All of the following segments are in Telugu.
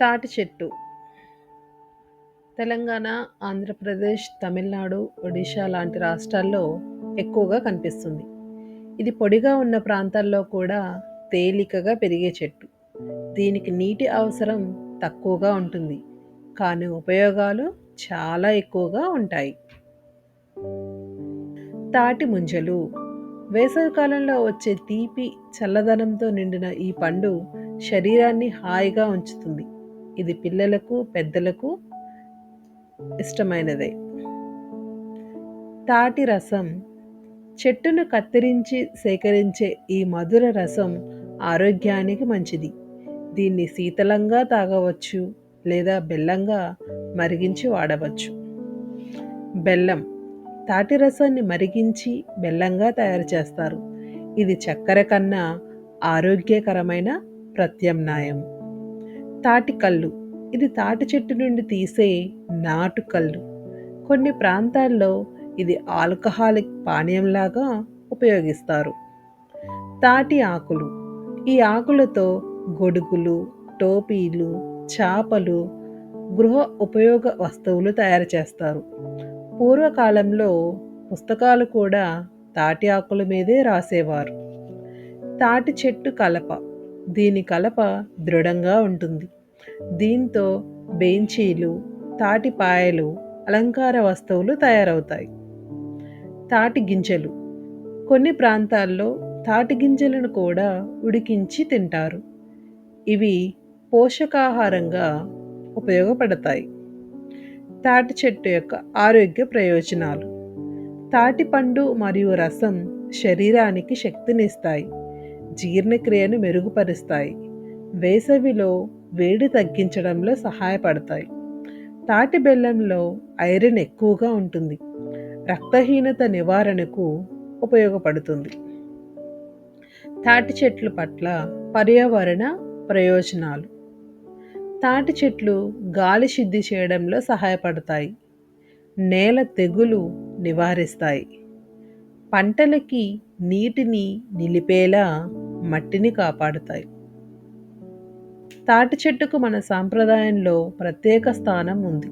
తాటి చెట్టు. తెలంగాణ ఆంధ్రప్రదేశ్ తమిళనాడు ఒడిశా లాంటి రాష్ట్రాల్లో ఎక్కువగా కనిపిస్తుంది. ఇది పొడిగా ఉన్న ప్రాంతాల్లో కూడా తేలికగా పెరిగే చెట్టు. దీనికి నీటి అవసరం తక్కువగా ఉంటుంది. కానీ ఉపయోగాలు చాలా ఎక్కువగా ఉంటాయి. తాటి ముంజలు. వేసవికాలంలో వచ్చే తీపి చల్లదనంతో నిండిన ఈ పండు శరీరాన్ని హాయిగా ఉంచుతుంది. ఇది పిల్లలకు పెద్దలకు ఇష్టమైనదే. తాటి రసం చెట్టును కత్తిరించి సేకరించే ఈ మధుర రసం ఆరోగ్యానికి మంచిది. దీన్ని శీతలంగా తాగవచ్చు లేదా బెల్లంగా మరిగించి వాడవచ్చు. బెల్లం తాటి రసాన్ని మరిగించి బెల్లంగా తయారు చేస్తారు. ఇది చక్కెర కన్నా ఆరోగ్యకరమైన ప్రత్యామ్నాయం. తాటి కళ్ళు. ఇది తాటి చెట్టు నుండి తీసే నాటు కళ్ళు. కొన్ని ప్రాంతాల్లో ఇది ఆల్కహాలిక్ పానీయంలాగా ఉపయోగిస్తారు. తాటి ఆకులు. ఈ ఆకులతో గొడుగులు టోపీలు చాపలు గృహ ఉపయోగ వస్తువులు తయారు చేస్తారు. పూర్వకాలంలో పుస్తకాలు కూడా తాటి ఆకుల మీదే రాసేవారు. తాటి చెట్టు కలప. దీని కలప దృఢంగా ఉంటుంది. దీంతో బెంచీలు తాటిపాయలు అలంకార వస్తువులు తయారవుతాయి. తాటి గింజలు. కొన్ని ప్రాంతాల్లో తాటి గింజలను కూడా ఉడికించి తింటారు. ఇవి పోషకాహారంగా ఉపయోగపడతాయి. తాటి చెట్టు యొక్క ఆరోగ్య ప్రయోజనాలు. తాటి పండు మరియు రసం శరీరానికి శక్తినిస్తాయి. జీర్ణక్రియను మెరుగుపరుస్తాయి. వేసవిలో వేడి తగ్గించడంలో సహాయపడతాయి. తాటి బెల్లంలో ఐరన్ ఎక్కువగా ఉంటుంది. రక్తహీనత నివారణకు ఉపయోగపడుతుంది. తాటి చెట్లు పట్ల పర్యావరణ ప్రయోజనాలు. తాటి చెట్లు గాలి శుద్ధి చేయడంలో సహాయపడతాయి. నేల తెగులు నివారిస్తాయి. పంటలకి నీటిని నిలిపేలా మట్టిని కాపాడుతాయి. తాటి చెట్టుకు మన సాంప్రదాయంలో ప్రత్యేక స్థానం ఉంది.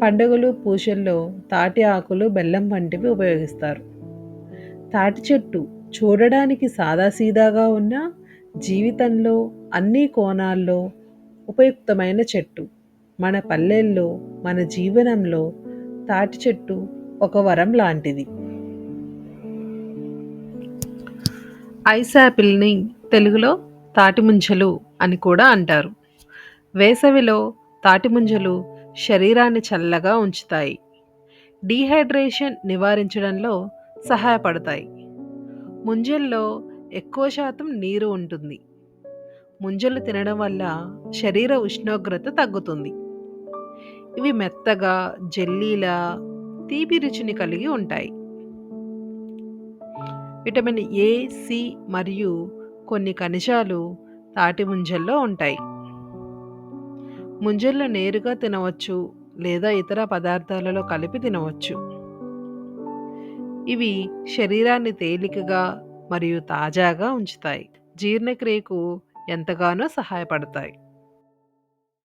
పండుగలు పూజల్లో తాటి ఆకులు బెల్లం వంటివి ఉపయోగిస్తారు. తాటి చెట్టు చూడడానికి సాదాసీదాగా ఉన్న జీవితంలో అన్ని కోణాల్లో ఉపయుక్తమైన చెట్టు. మన పల్లెల్లో మన జీవనంలో తాటి చెట్టు ఒక వరం లాంటిది. ఐస్ యాపిల్ని తెలుగులో తాటిముంజలు అని కూడా అంటారు. వేసవిలో తాటిముంజలు శరీరాన్ని చల్లగా ఉంచుతాయి. డీహైడ్రేషన్ నివారించడంలో సహాయపడతాయి. ముంజల్లో ఎక్కువ శాతం నీరు ఉంటుంది. ముంజలు తినడం వల్ల శరీర ఉష్ణోగ్రత తగ్గుతుంది. ఇవి మెత్తగా జెల్లీలా తీపి రుచిని కలిగి ఉంటాయి. విటమిన్ ఏ సి మరియు కొన్ని ఖనిజాలు తాటి ముంజల్లో ఉంటాయి. ముంజల్లో నేరుగా తినవచ్చు లేదా ఇతర పదార్థాలలో కలిపి తినవచ్చు. ఇవి శరీరాన్ని తేలికగా మరియు తాజాగా ఉంచుతాయి. జీర్ణక్రియకు ఎంతగానో సహాయపడతాయి.